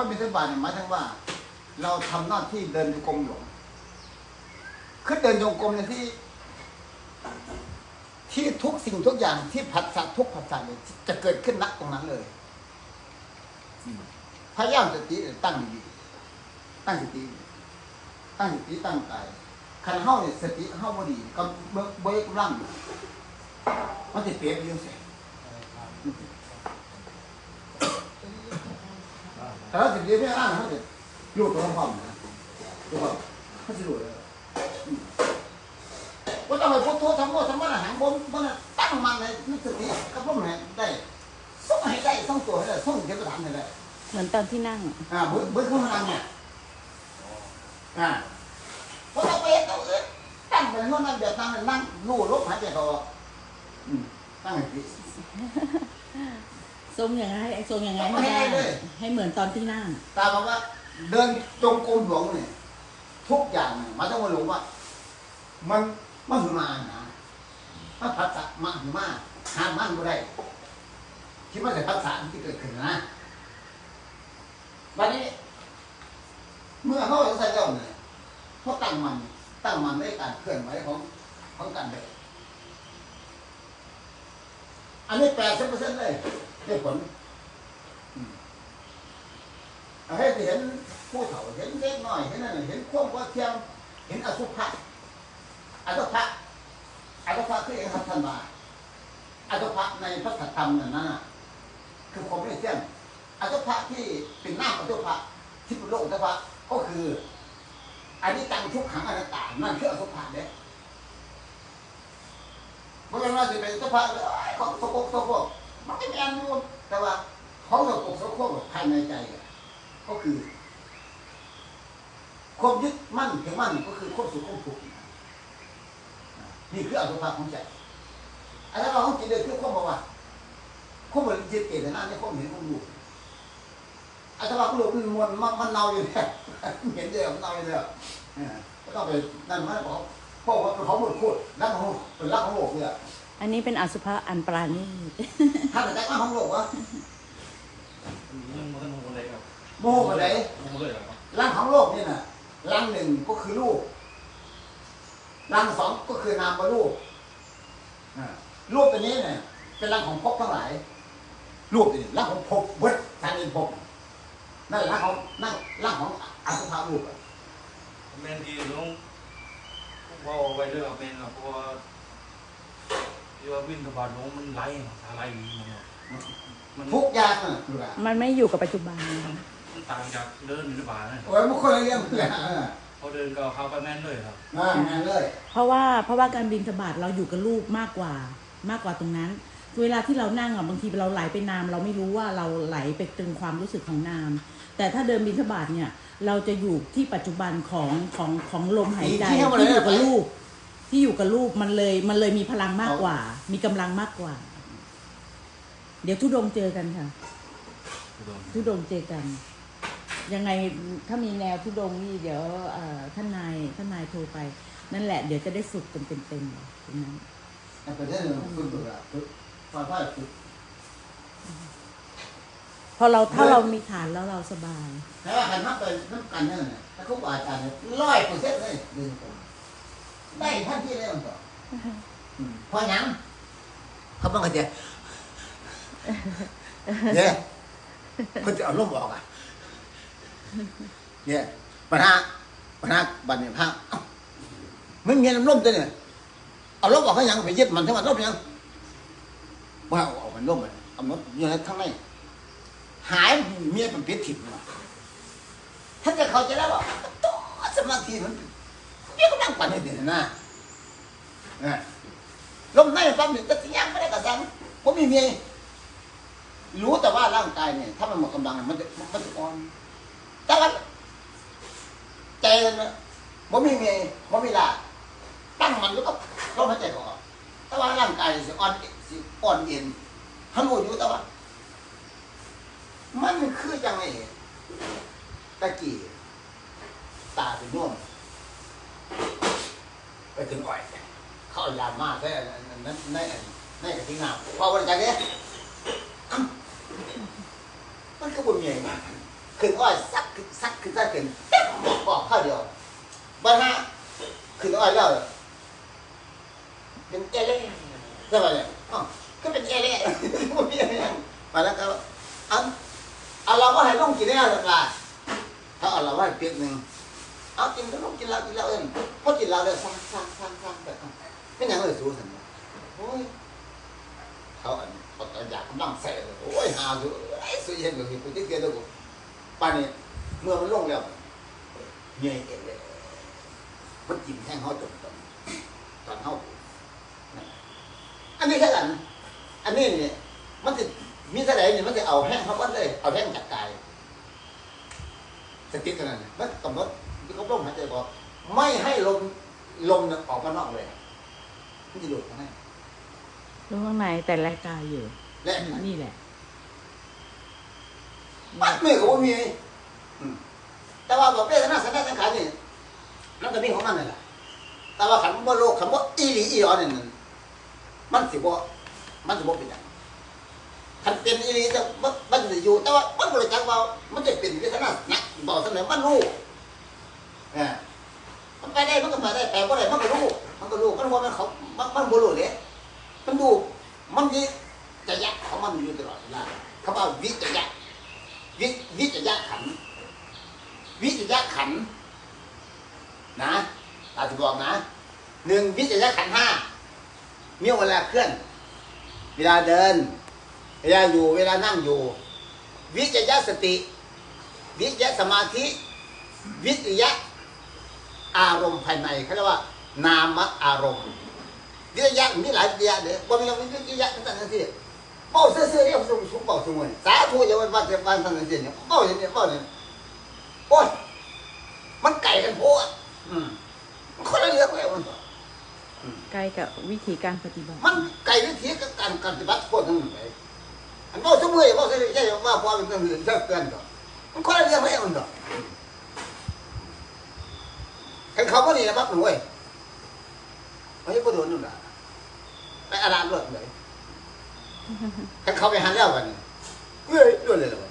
ราะบิณฑบาตเนี่ยหมายถึงว่า เราทำหน้าที่เดินโยกรมหลวงคือเดินโยกรมเนี่ยที่ ที่ทุกสิ่งทุกอย่างที่ผัสสะทุกผัสสะเนี่ยจะเกิดขึ้นณตรงนั้นเลยพยายามสติตั้งดีๆตั้งสติตั้งสติตั้งใจคันเฮาเนี่ยสติเฮาบ่ดีก็เบิกเบิกร่างมันสิเปรียบอยู่สิ แต่เราสิเปรียบไม่ร่างเฮาสิรู้ตัวพร้อมนะรู้ป่ะเฮาสิรู้เลยอืมบ่ต้องไปพุทโธธรรมโมธรรมะหังบ่บ่น่ะตั้งมันในนึกสติกับบ่แม่นได้ส่งให้ได้ส่งตัวให้ได้ส่งเทวดาให้ได้เหมือนตอนที่นั่ง อ่าเบิ้ลเบิ้ลขึ้นมาเนี่ยอ่าพอเราไปเห็นตัวอื่นตั้งเป็นโน่นนั่นแบบนั้นนั่งลู่ลบหายใจเขาออกอืมตั้งให้ดี ทรงอย่างไรไอ้ทรงอย่างไรไม่ให้ให้ได้เลยให้เหมือนตอนที่นั่ง ตาบอกว่า เดินจงกรมหลวงเนี่ยทุกอย่างเนี่ยมันต้องมาหลงว่า มันมันหือมานะมันพัฒนามาหือมาหามันก็ได้ที่มันจะพัฒนาที่เกิดขึ้นนะวันนี้ เมื่อเขาใส่เจ้าเนี่ยเขาตั้งมัน ตั้งมันในการเคลื่อนไหวของของการเดินอันนี้แปดสิบเปอร์เซ็นต์เลย ได้ผลอืมเอาให้เห็นผู้เฒ่าเห็นเล็กน้อยเห็นนั่นเห็นควบว่าเทียมเห็นอสุภะอสุภะอสุภะคือเองครับท่านว่าอสุภะในพระธรรมนั่นน่ะคือความไม่เที่ยงอสุภะที่เป็นหน้ำอสุภะที่เป็นโลกอสุภะก็คืออันนี้ตังทุกขังอนัตตานั่นคืออสุภะเด้เมื่อเราสิเป็นอสุภะเลยของสกปรกสกปรก มันไม่แม่นรู้แต่ว่าของสกปรกสกปรกภายในใจก็คือความยึดมั่นถือมั่นก็คือความสุขความทุกข์นี่คืออสุภะของใจอันนั้นเราของจิตเลยคือความบอกว่าความมันยึดเกตนั่นนี่ความเห็นความรู้อันนั้ว่าความรู้มันมันมันเน่าอยู่เนี่ยเห็นเดียวมันเน่าอยู่เนี่ยเออก็ต้องไปนั่นมันบอกเพราะว่าเป็นของหมดพูดรักของเป็นรักของโลกเนี่ย อันนี้เป็นอสุภะอันปราณีตถ้าแต่ใจรักของโลกวะยังมันโมเลยครับโมโหไปไหนโมเลยครับร่างของโลกนี่น่ะร่างหนึ่งก็คือรูปร่างสองก็คือนามกับรูปอ่ารูปตัวนี้เนี่ยเป็นร่างของภพทั้งหลาย รูปนี่ร่างของภพเวิร์ดทางเงินภพนั่นร่างของนั่นร่างของอสุภารูปอะแมนทีต้องว่าไว้เรื่องแมนครับเพราะว่า ที่ว่าวินกบาดน้องมันไหลอะไรมันมันทุกอย่างน่ะดูละมันไม่อยู่กับปัจจุบันนะคะมันต่างจากเดินวินกบาดนะโอ้ยมันคนละเรื่องเลยอะพอเดินก็เข้าไปแม่นเลยครับอ่านั่นเลยเพราะว่าเพราะว่าการบินสบาดเราอยู่กับรูปมากกว่ามากกว่าตรงนั้น เวลาที่เรานั่งอะบางทีเราไหลไปนาม เราไม่รู้ว่าเราไหลไปตึงความรู้สึกของนาม แต่ถ้าเดินบินสบาดเนี่ย เราจะอยู่ที่ปัจจุบันของของของลมหายใจที่อยู่กับรูป ที่อยู่กับรูปมันเลยมันเลยมีพลังมากกว่า มีกำลังมากกว่า เดี๋ยวทุดงค์เจอกันค่ะ ทุดงค์เจอกัน ยังไงถ้ามีแนวทุดงค์นี่เดี๋ยวเอ่อท่านนายท่านนายโทรไป นั่นแหละเดี๋ยวจะได้ฝึกกันเต็มๆเลยตรงนั้นไอ้ประเด็นนึงฝึกดูละฝึกฝ่ายฝ่ายฝึกพอเราถ้าเรามีฐานแล้วเราสบายแต่ว่าการนับไปนับกันนั่นน่ะถ้าเขาบาอาจารย์เนี่ยร้อยเปอร์เซ็นต์เลยดึงผม ได้ทันทีเลยมันต่ออืมเพราะหยังเขาบังคับเจเนี่ยเขาจะเอาลมออกอะเนี่ยปัญหาปัญหาบันเนี่ยพระเอ้ามันมีน้ำลมตัวเนี่ยเอาลมออกเขายังไปยึดมันทั้งหมดลมยังว่าเอาออกมันลมมันเอามันอยู่ในข้างในหายเมียเป็นพิษถิ่นมาท่านจะเข้าใจแล้วว่าตัวสมาธิมันเมียกำลังปั่นให้เด่นนะเออลมในปั๊บหนึ่งก็ยังไม่ได้กระสังผมมีเมียรู้แต่ว่าร่างกายเนี่ย ถ้ามันหมดกำลังมันจะมันจะอ่อนแต่ว่าใจมันผมมีเมียผมมีลาตั้งมันแล้วก็ลมหายใจออกแต่ว่าร่างกายสิอ่อนสิอ่อนเย็นทำหมดอยู่แต่ว่า มันคือจังไงตะกี้ตาเป็นน่วมไป ถึงอ่อยเขาเอายามากได้นั้นในในกระทิงน้ำพอวันจันทร์เนี่ยมันก็บ่มีอะไรมากขึ้นอ้อยซักขึ้นซักขึ้นซักขึ้นเป๊ะบอกข้าวเดียวบ้านฮะขึ้นอ้อยแล้วเป็นเอเล่ใช่ไหมเนี่ยอ๋อก็เป็นเอเล่ไม่มีอะไรมาแล้วก็อาเอาเราก็ให้ลงกินได้แล้วล่ะถ้าเอาเราไว้เปียกหนึ่ง เอากินก็ลงกินแล้วกินแล้วเองพอกินแล้วเลยสร้างสร้างสร้างสร้างแบบไม่ยังเลยสู้สันโอ้ยเขาอันเขาอนอยากกำลังใส่เลยโอ้ยหาดูไอ้สุดเย็นเลยกูที่เกียรติกูป่านนี้เมื่อมันลงแล้วเงี้ยเองเลยมันจิ้มแทงเขาจนตอนตอนเขาอันนี้แค่กันอันนี้เนี่ยมันจะมีเท่าไหร่เนี่ยมันจะเอาแห้งเขาวัดเลย เอาแห้งจากกายสติ๊กกันนั่นน่ะมันกำหนด ที่เขาลมหายใจบอกไม่ให้ลมลมเนี่ยออกมานอกเลยมันจะหลุดมาให้รู้ข้างในแต่รายกายอยู่และนี่แหละปัดมือก็บ่มีอืมแต่ว่าบอกเวทนาสัญญาสังขารนี่มันก็มีของมันนั่นแหละแต่ว่าขันบ่โลกขันบ่อีหลีอีหยอนี่นั่นมันสิบ่มันสิบ่เป็นหยังขันเป็นอีหลีจะมันมันสิอยู่แต่ว่ามันบ่รู้จักว่ามันจะเป็นเวทนาหนักบอกซั่นแหละมันรู้ เออมันไปได้มันก็ไปได้แต่บ่ได้มันก็รู้มันก็รู้มันว่ามันเขามันมันบ่รู้เด้มันดูมันมีจะยักของมันอยู่ตลอดเวลาเขาว่าวิจยะวิวิจยะขัน วิจยะขัน นะตาจะบอกนะหนึ่งวิจยะขันห้าเมีเวลาเคลื่อน เวลาเดิน เวลาอยู่เวลานั่งอยู่ วิจยะสติ วิจยะสมาธิ วิจยะ อารมณ์ภายในเขาเรียกว่า นามอารมณ์วิจยะมีหลายวิจยะเด้อว่ามีวิจยะต่างๆที่เป้าเสื้อเสื้อเนี่ยผมผมเป้าสมวยสาธุอย่าวันวันเจ็บวันทันเสียเนี่ยเป้าอย่างเนี้ยเป้าเนี่ยโอ้ยมันไก่กันโพดอืมมันคนละเรื่องเลยมันใกล้กับวิธีการปฏิบัติ มันไก่วิธีกับการการปฏิบัติโคตรทั้งนั้นเลยอันเป้าสมวยเป้าเสื้อใช่ว่าพอเป็นเรื่องเชื่อเกินก่อนมันคนละเรื่องเลยมันก่อน กันเขาก็นี่นะครับหนูเว้ยไม่ใช่ประโดนนู่นน่ะไปอารามเลยเลยขันเขาไปหันแล้วกันเฮ้ยด้วยเลยเหรอวะ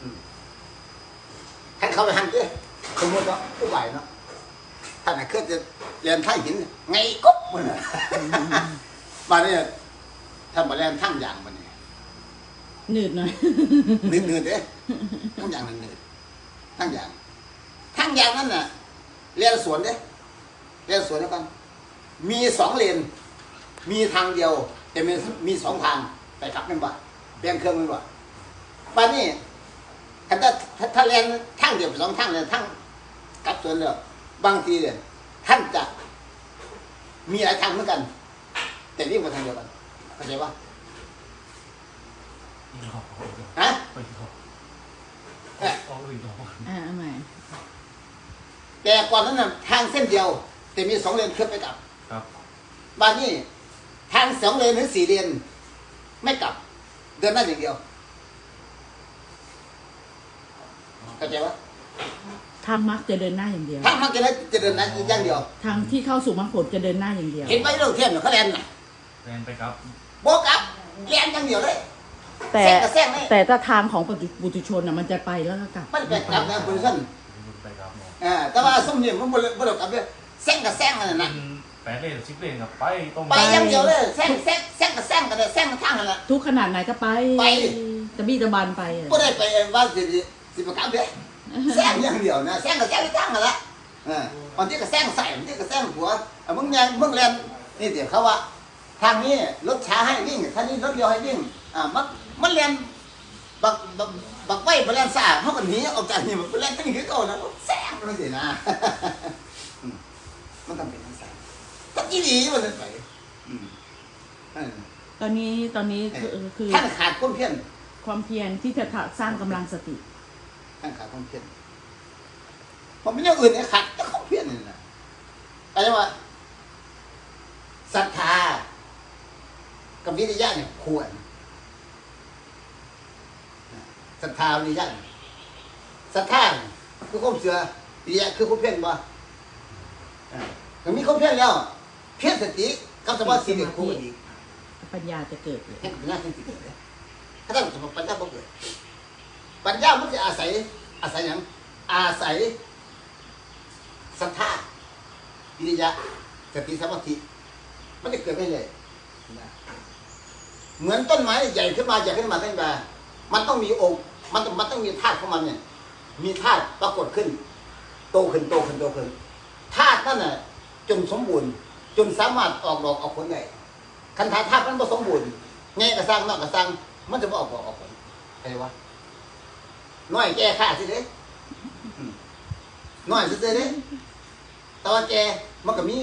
อืมขันเขาไปหันเด้สมมติว่าผู้ใหญ่เนาะท่านน่ะเคยจะเรียนท่าหินไงก๊บมันน่ะมาเนี่ยท่านมาเรียนทั้งอย่างมันเนี่ยหนืดหน่อยเนื้อเนื้อเด้ทั้งอย่างนั่นเนื้อทั้งอย่าง ทั้งอย่างนั้นน่ะ เรียนสวนเด้เรียนสวนแล้วกัน มีสองเลน มีทางเดียว แต่มีมีสองทางไปกลับกันบ่แบ่งเครื่องกันบ่ป่านนี้ถ้าถ้าถ้าเรียนทางเดียวสองทางเลยทางกลับสวนแล้วบางทีเนี่ยท่านจะมีหลายทางเหมือนกัน แต่วิ่งมาทางเดียวกันเข้าใจปะฮะไปต่อเอ้ยเอาอีกต่ออ่าเอาใหม่ แต่ก่อนนั้นน่ะทางเส้นเดียว แต่มีสองเลนเคลื่อนไปกลับครับบ้านนี้ทางสองเลนหรือสี่เลนไม่กลับ เดินหน้าอย่างเดียวเข้าใจปะทางมรรคจะเดินหน้าอย่างเดียว ทางมันจะได้จะเดินหน้าอย่างเดียว ทางที่เข้าสู่มรรคผลจะเดินหน้าอย่างเดียว เห็นไหมเรื่องเทียนเขาแลนน่ะแฟนไปครับโบกลับแลนอย่างเดียวเลยแต่แซงกับแซงเลยแต่ถ้าทางของปฏิปุถุชนน่ะมันจะไปแล้วก็กลับ มันเป็นกลับนะคุณท่านไปครับหม ออ่าแต่ว่าส้มเนี่ยมันบ่บ่ได้กลับเลยแซงกับแซงนั่นเป็น่ะนแปดเลนสิบเลนกับไปตรงไปอย่างเดียวเลยแซงแซงแซงกับแซงกันเลยแซงกับทางนั่นน่ะ ทุกขนาดไหนก็ไปไป ตะบี้ตะบันไปอะบ่ได้ไปว่าสิสิสิประกลับเลยแซงอย่างเดียวนะแซงกับแซงที่ทางนั่นแหละอ่าบางทีก็แซงใส่บางทีก็แซงหัวอะมึงแลนมึงแลนนี่เดี๋ยวเขาว่าทางนี้รถช้าให้วิ่งทางนี้รถเร็วให้วิ่งอ่ามันมันแลนบักบัก บักไว้บ่แลนซ่าเฮาก็หนีออกจากนี่มันบ่แลนตั้งคือเก่านะแซงมันสินะอืมมันต้องเป็นจังซั่นตัดอีหลีมันเลยไปอืมเออตอนนี้ตอนนี้คือคือท่านขาดคนเพี้ยนความเพียรที่จะสร้างกำลังสติท่านขาดคนเพี้ยนผมไม่เรื่องอื่นเนี่ยขาดแต่คนเพี้ยนนี่นะอะไรวะศรัทธากับวิริยะเนี่ยควร ศรัทธาวิริยะเนี่ยศรัทธาเนี่ยคือความเชื่อวิริยะคือความเพี้ยนบ่อ่าถ้ามีความเพี้ยนแล้ว เพี้ยนสติกับสมาธิเนี่ยคู่กันอีกปัญญาจะเกิดเลยแห่งปัญญาที่เกิดเลยถ้าท่านสมปัญญาบ่เกิด ปัญญามันจะอาศัย อาศัยหยังอาศัยศรัทธาวิริยะสติสมาธิมันจะเกิดไม่เลยนะเหมือนต้นไม้ใหญ่ขึ้นมาใหญ่ขึ้นมาขึ้นมา มันต้องมีองค์ มันต้องมันต้องมีธาตุของมันเนี่ย มีธาตุปรากฏขึ้น โตขึ้นโตขึ้นโตขึ้นธาตุนั่นน่ะจนสมบูรณ์ จนสามารถออกดอกออกผลได้คันธาธาตุมันบ่สมบูรณ์แง่กระซังนอกกระซังมันจะบ่ออกดอกออกผลอะไรวะน้อยแก่ค่าสิเด้น้อยสิเด้แต่ว่าแกมันก็มี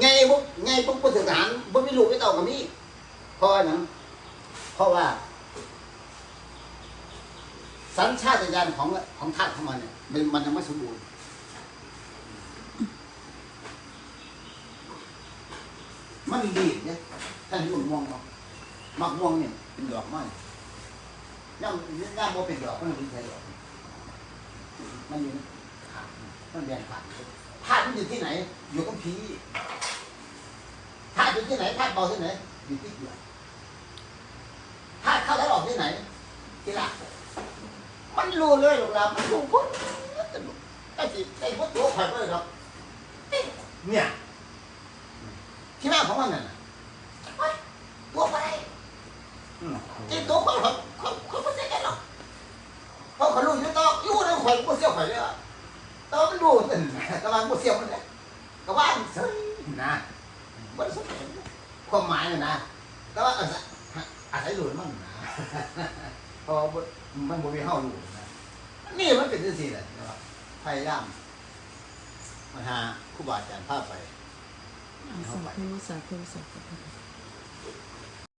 ไงบุไงปุ๊บปุ๊บถึงทหารบ่มีลูกไม่เต่าก็มีเพราะว่าหนังเพราะว่า สัญชาตญาณของของธาตุของมันเนี่ยมันมันยังไม่สมบูรณ์มันดีเนี่ยท่านเห็นมะม่วงเนาะมะม่วงเนี่ยเป็นดอกไม้ย่าย่าโมเป็นดอกมันเป็นใช่ดอกมันอยู่ขาดมันแบ่งขาดธาตุมันอยู่ที่ไหน อยู่กับผีธาตุอยู่ที่ไหนธาตุเบาที่ไหนอยู่ที่เกลือธาตุเข้าแล้วออกที่ไหนที่ละมัน รู้เลยหรอกนะมันรู้ปุ๊บไอ้ที่ไอ้พวกตัวข่อยไปเลยครับเนี่ย ที่มาของมันน่ะเฮ้ยตัวไปที่ตัวคนเขาเขาเขาไม่ใช่กันหรอกเพราะเขารู้อยู่ต่ออยู่ในข่อยกูเสียวข่อยเลยอะแต่ว่ามันรู้แต่แต่ว่ากูเสียวมันเลยก็ว่ามันเฉยนะมันสมความหมายน่ะนะแต่ว่าอาศัยอาศัยหลุดมันนะเพราะว่ามันบ่มีเฮารู้นะ นี่มันเป็นที่สี่แหละพยายามมาหาครูบาอาจารย์พาไปสาธุสาธุสาธุ